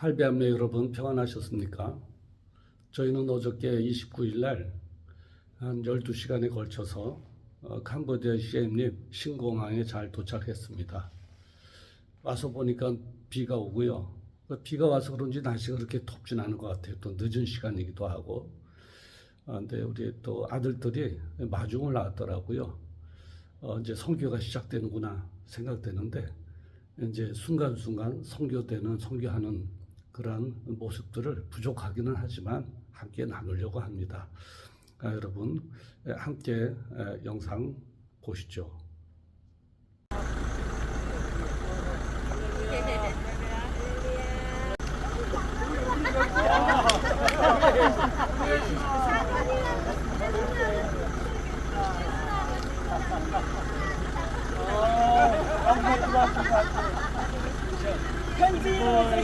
할배함매 여러분 평안하셨습니까? 저희는 어저께 29일 날 한 12시간에 걸쳐서 어, 캄보디아 시엠립 신공항에 잘 도착했습니다. 와서 보니까 비가 오고요. 그 비가 와서 그런지 날씨가 그렇게 덥진 않은 것 같아요. 또 늦은 시간이기도 하고. 아, 근데 우리 또 아들들이 마중을 나왔더라고요. 어, 이제 성교가 시작되는구나 생각되는데 이제 순간순간 성교되는 성교하는 그러한 모습들을 부족하기는 하지만 함께 나누려고 합니다. 아, 여러분 에, 함께 에, 영상 보시죠. 현지,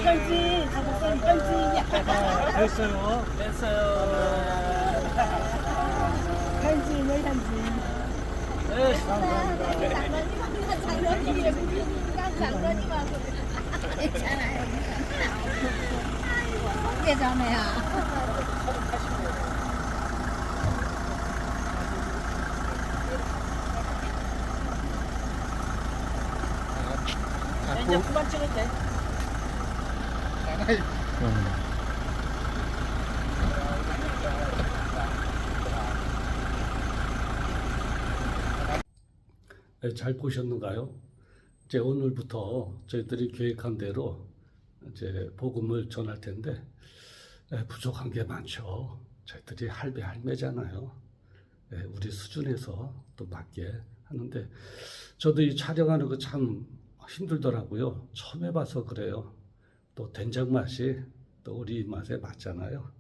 현지, 가복선 현지, 됐어요. 됐어요. 현지네 현지. 네. 되잖아요. 이제 그만 찍을 때. 네, 잘 보셨는가요? 이제 오늘부터 저희들이 계획한 대로 이제 복음을 전할 텐데 에, 부족한 게 많죠. 저희들이 할배 할매잖아요. 에, 우리 수준에서 또 맞게 하는데 저도 이 촬영하는 거 참 힘들더라고요. 처음 해봐서 그래요. 또 된장 맛이 또 우리 입맛에 맞잖아요.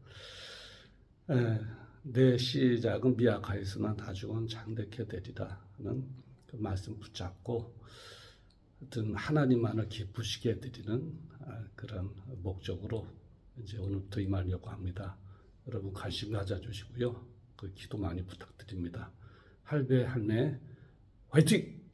에, 내 시작은 미약하였으나 나중은 장대케 되리라 하는 그 말씀 붙잡고 하여튼 하나님만을 기쁘시게 해드리는 아, 그런 목적으로 이제 오늘부터 임하려고 합니다. 여러분 관심 가져주시고요. 그 기도 많이 부탁드립니다. 할배 할매 화이팅!